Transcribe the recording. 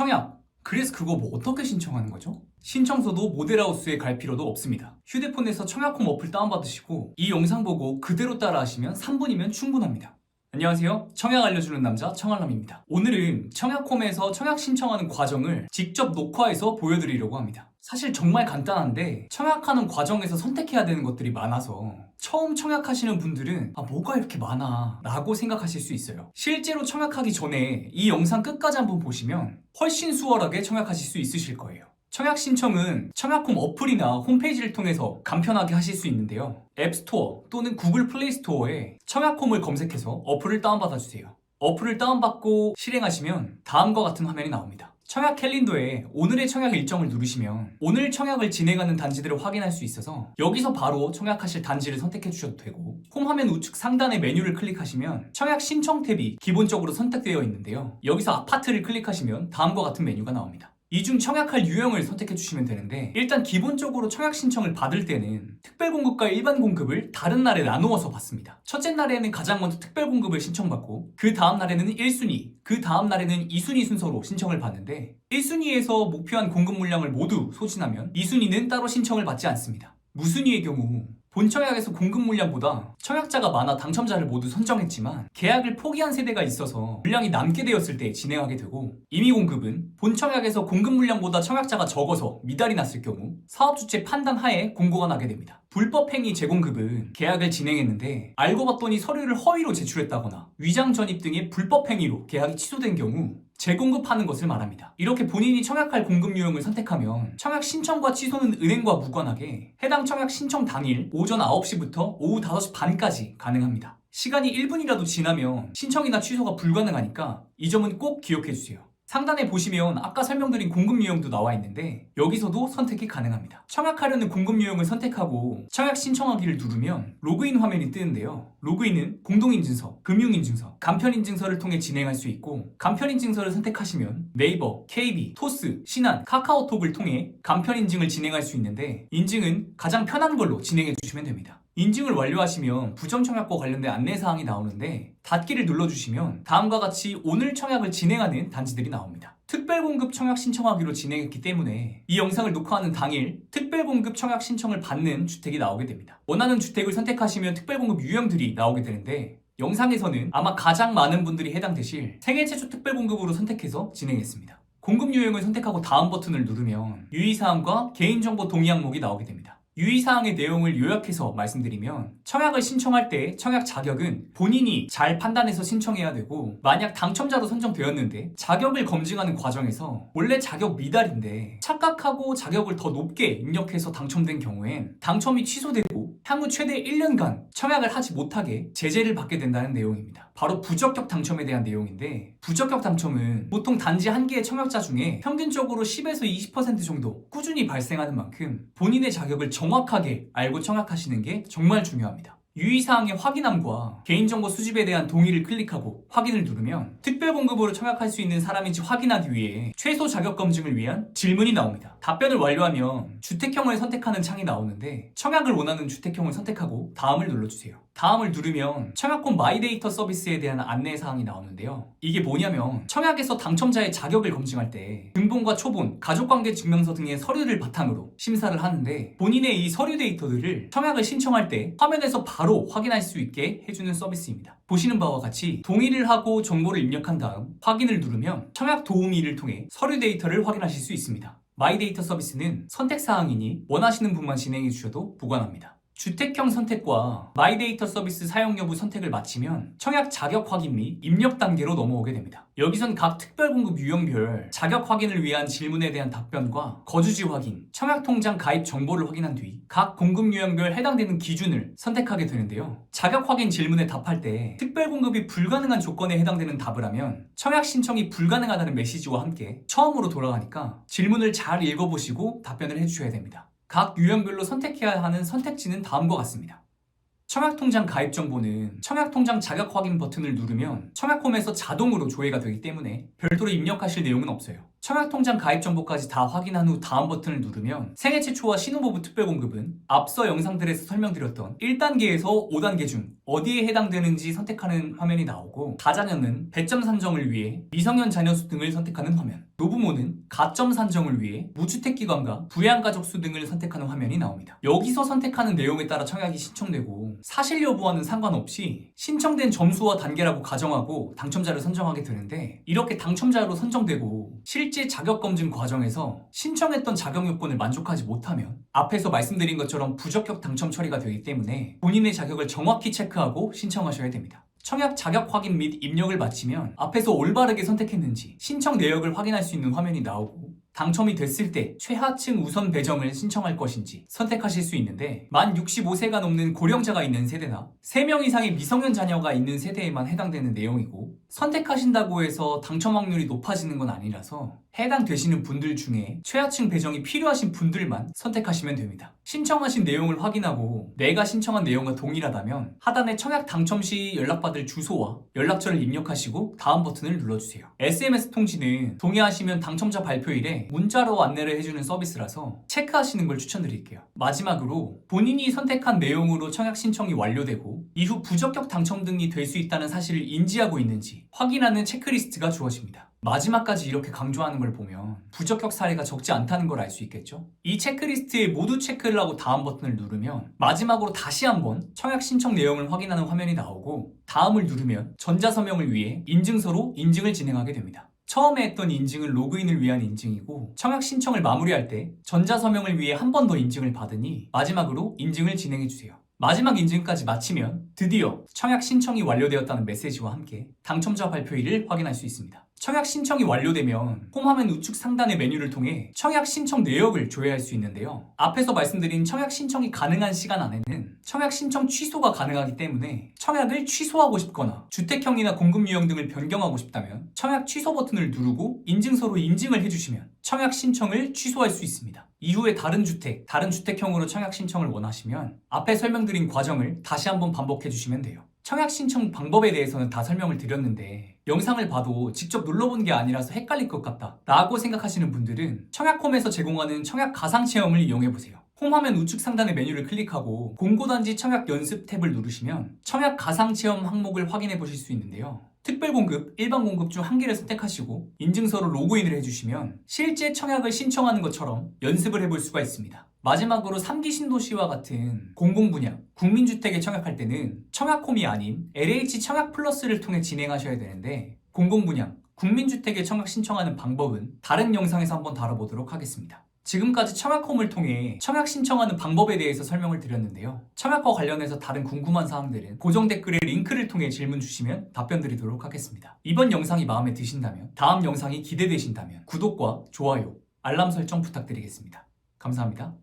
청약. 그래서 그거 뭐 어떻게 신청하는 거죠? 신청서도 모델하우스에 갈 필요도 없습니다. 휴대폰에서 청약홈 어플 다운받으시고 이 영상 보고 그대로 따라 하시면 3분이면 충분합니다. 안녕하세요. 청약 알려주는 남자 청알남입니다. 오늘은 청약홈에서 청약 신청하는 과정을 직접 녹화해서 보여드리려고 합니다. 사실 정말 간단한데 청약하는 과정에서 선택해야 되는 것들이 많아서 처음 청약하시는 분들은 아 뭐가 이렇게 많아 라고 생각하실 수 있어요. 실제로 청약하기 전에 이 영상 끝까지 한번 보시면 훨씬 수월하게 청약하실 수 있으실 거예요. 청약 신청은 청약홈 어플이나 홈페이지를 통해서 간편하게 하실 수 있는데요. 앱스토어 또는 구글 플레이 스토어에 청약홈을 검색해서 어플을 다운받아 주세요. 어플을 다운받고 실행하시면 다음과 같은 화면이 나옵니다. 청약 캘린더에 오늘의 청약 일정을 누르시면 오늘 청약을 진행하는 단지들을 확인할 수 있어서 여기서 바로 청약하실 단지를 선택해 주셔도 되고 홈 화면 우측 상단의 메뉴를 클릭하시면 청약 신청 탭이 기본적으로 선택되어 있는데요. 여기서 아파트를 클릭하시면 다음과 같은 메뉴가 나옵니다. 이 중 청약할 유형을 선택해 주시면 되는데 일단 기본적으로 청약 신청을 받을 때는 특별 공급과 일반 공급을 다른 날에 나누어서 받습니다. 첫째 날에는 가장 먼저 특별 공급을 신청받고 그 다음 날에는 1순위, 그 다음 날에는 2순위 순서로 신청을 받는데 1순위에서 목표한 공급 물량을 모두 소진하면 2순위는 따로 신청을 받지 않습니다. 무순위의 경우 본 청약에서 공급 물량보다 청약자가 많아 당첨자를 모두 선정했지만 계약을 포기한 세대가 있어서 물량이 남게 되었을 때 진행하게 되고 임의 공급은 본 청약에서 공급 물량보다 청약자가 적어서 미달이 났을 경우 사업 주체 판단 하에 공고가 나게 됩니다. 불법 행위 재공급은 계약을 진행했는데 알고 봤더니 서류를 허위로 제출했다거나 위장 전입 등의 불법 행위로 계약이 취소된 경우 재공급하는 것을 말합니다. 이렇게 본인이 청약할 공급 유형을 선택하면 청약 신청과 취소는 은행과 무관하게 해당 청약 신청 당일 오전 9시부터 오후 5시 반까지 가능합니다. 시간이 1분이라도 지나면 신청이나 취소가 불가능하니까 이 점은 꼭 기억해 주세요. 상단에 보시면 아까 설명드린 공급 유형도 나와 있는데 여기서도 선택이 가능합니다. 청약하려는 공급 유형을 선택하고 청약 신청하기를 누르면 로그인 화면이 뜨는데요. 로그인은 공동인증서, 금융인증서, 간편인증서를 통해 진행할 수 있고 간편인증서를 선택하시면 네이버, KB, 토스, 신한, 카카오톡을 통해 간편인증을 진행할 수 있는데 인증은 가장 편한 걸로 진행해 주시면 됩니다. 인증을 완료하시면 부정 청약과 관련된 안내사항이 나오는데 닫기를 눌러주시면 다음과 같이 오늘 청약을 진행하는 단지들이 나옵니다. 특별공급 청약 신청하기로 진행했기 때문에 이 영상을 녹화하는 당일 특별공급 청약 신청을 받는 주택이 나오게 됩니다. 원하는 주택을 선택하시면 특별공급 유형들이 나오게 되는데 영상에서는 아마 가장 많은 분들이 해당되실 생애 최초 특별공급으로 선택해서 진행했습니다. 공급 유형을 선택하고 다음 버튼을 누르면 유의사항과 개인정보 동의 항목이 나오게 됩니다. 유의사항의 내용을 요약해서 말씀드리면 청약을 신청할 때 청약 자격은 본인이 잘 판단해서 신청해야 되고 만약 당첨자로 선정되었는데 자격을 검증하는 과정에서 원래 자격 미달인데 착각하고 자격을 더 높게 입력해서 당첨된 경우엔 당첨이 취소되고 향후 최대 1년간 청약을 하지 못하게 제재를 받게 된다는 내용입니다. 바로 부적격 당첨에 대한 내용인데 부적격 당첨은 보통 단지 한 개의 청약자 중에 평균적으로 10에서 20% 정도 꾸준히 발생하는 만큼 본인의 자격을 정확하게 알고 청약하시는 게 정말 중요합니다. 유의사항의 확인함과 개인정보 수집에 대한 동의를 클릭하고 확인을 누르면 특별공급으로 청약할 수 있는 사람인지 확인하기 위해 최소 자격 검증을 위한 질문이 나옵니다. 답변을 완료하면 주택형을 선택하는 창이 나오는데 청약을 원하는 주택형을 선택하고 다음을 눌러주세요. 다음을 누르면 청약권 마이데이터 서비스에 대한 안내사항이 나오는데요. 이게 뭐냐면 청약에서 당첨자의 자격을 검증할 때 등본과 초본, 가족관계 증명서 등의 서류를 바탕으로 심사를 하는데 본인의 이 서류 데이터들을 청약을 신청할 때 화면에서 바로 확인할 수 있게 해주는 서비스입니다. 보시는 바와 같이 동의를 하고 정보를 입력한 다음 확인을 누르면 청약 도우미를 통해 서류 데이터를 확인하실 수 있습니다. 마이데이터 서비스는 선택사항이니 원하시는 분만 진행해 주셔도 무관합니다. 주택형 선택과 마이데이터 서비스 사용 여부 선택을 마치면 청약 자격 확인 및 입력 단계로 넘어오게 됩니다. 여기선 각 특별공급 유형별 자격 확인을 위한 질문에 대한 답변과 거주지 확인, 청약 통장 가입 정보를 확인한 뒤 각 공급 유형별 해당되는 기준을 선택하게 되는데요. 자격 확인 질문에 답할 때 특별공급이 불가능한 조건에 해당되는 답을 하면 청약 신청이 불가능하다는 메시지와 함께 처음으로 돌아가니까 질문을 잘 읽어보시고 답변을 해주셔야 됩니다. 각 유형별로 선택해야 하는 선택지는 다음과 같습니다. 청약통장 가입 정보는 청약통장 자격 확인 버튼을 누르면 청약홈에서 자동으로 조회가 되기 때문에 별도로 입력하실 내용은 없어요. 청약통장 가입 정보까지 다 확인한 후 다음 버튼을 누르면 생애 최초와 신혼부부 특별공급은 앞서 영상들에서 설명드렸던 1단계에서 5단계 중 어디에 해당되는지 선택하는 화면이 나오고 다자녀는 배점 산정을 위해 미성년 자녀 수 등을 선택하는 화면 노부모는 가점 산정을 위해 무주택 기관과 부양가족 수 등을 선택하는 화면이 나옵니다. 여기서 선택하는 내용에 따라 청약이 신청되고 사실 여부와는 상관없이 신청된 점수와 단계라고 가정하고 당첨자를 선정하게 되는데 이렇게 당첨자로 선정되고 실제 자격 검증 과정에서 신청했던 자격 요건을 만족하지 못하면 앞에서 말씀드린 것처럼 부적격 당첨 처리가 되기 때문에 본인의 자격을 정확히 체크하고 신청하셔야 됩니다. 청약 자격 확인 및 입력을 마치면 앞에서 올바르게 선택했는지 신청 내역을 확인할 수 있는 화면이 나오고 당첨이 됐을 때 최하층 우선 배정을 신청할 것인지 선택하실 수 있는데 만 65세가 넘는 고령자가 있는 세대나 3명 이상의 미성년 자녀가 있는 세대에만 해당되는 내용이고 선택하신다고 해서 당첨 확률이 높아지는 건 아니라서 해당되시는 분들 중에 최하층 배정이 필요하신 분들만 선택하시면 됩니다. 신청하신 내용을 확인하고 내가 신청한 내용과 동일하다면 하단에 청약 당첨 시 연락받을 주소와 연락처를 입력하시고 다음 버튼을 눌러주세요. SMS 통지는 동의하시면 당첨자 발표일에 문자로 안내를 해주는 서비스라서 체크하시는 걸 추천드릴게요. 마지막으로 본인이 선택한 내용으로 청약 신청이 완료되고 이후 부적격 당첨 등이 될 수 있다는 사실을 인지하고 있는지 확인하는 체크리스트가 주어집니다. 마지막까지 이렇게 강조하는 걸 보면 부적격 사례가 적지 않다는 걸 알 수 있겠죠? 이 체크리스트에 모두 체크를 하고 다음 버튼을 누르면 마지막으로 다시 한번 청약 신청 내용을 확인하는 화면이 나오고 다음을 누르면 전자서명을 위해 인증서로 인증을 진행하게 됩니다. 처음에 했던 인증은 로그인을 위한 인증이고 청약 신청을 마무리할 때 전자서명을 위해 한 번 더 인증을 받으니 마지막으로 인증을 진행해 주세요. 마지막 인증까지 마치면 드디어 청약 신청이 완료되었다는 메시지와 함께 당첨자 발표일을 확인할 수 있습니다. 청약 신청이 완료되면 홈화면 우측 상단의 메뉴를 통해 청약 신청 내역을 조회할 수 있는데요. 앞에서 말씀드린 청약 신청이 가능한 시간 안에는 청약 신청 취소가 가능하기 때문에 청약을 취소하고 싶거나 주택형이나 공급 유형 등을 변경하고 싶다면 청약 취소 버튼을 누르고 인증서로 인증을 해주시면 청약 신청을 취소할 수 있습니다. 이후에 다른 주택, 다른 주택형으로 청약 신청을 원하시면 앞에 설명드린 과정을 다시 한번 반복해 주시면 돼요. 청약 신청 방법에 대해서는 다 설명을 드렸는데 영상을 봐도 직접 눌러본 게 아니라서 헷갈릴 것 같다 라고 생각하시는 분들은 청약홈에서 제공하는 청약 가상 체험을 이용해 보세요. 홈화면 우측 상단의 메뉴를 클릭하고 공고단지 청약 연습 탭을 누르시면 청약 가상 체험 항목을 확인해 보실 수 있는데요. 특별 공급, 일반 공급 중 한 개를 선택하시고 인증서로 로그인을 해주시면 실제 청약을 신청하는 것처럼 연습을 해볼 수가 있습니다. 마지막으로 3기 신도시와 같은 공공분양, 국민주택에 청약할 때는 청약홈이 아닌 LH 청약 플러스를 통해 진행하셔야 되는데 공공분양, 국민주택에 청약 신청하는 방법은 다른 영상에서 한번 다뤄보도록 하겠습니다. 지금까지 청약홈을 통해 청약 신청하는 방법에 대해서 설명을 드렸는데요. 청약과 관련해서 다른 궁금한 사항들은 고정 댓글에 링크를 통해 질문 주시면 답변 드리도록 하겠습니다. 이번 영상이 마음에 드신다면, 다음 영상이 기대되신다면 구독과 좋아요, 알람 설정 부탁드리겠습니다. 감사합니다.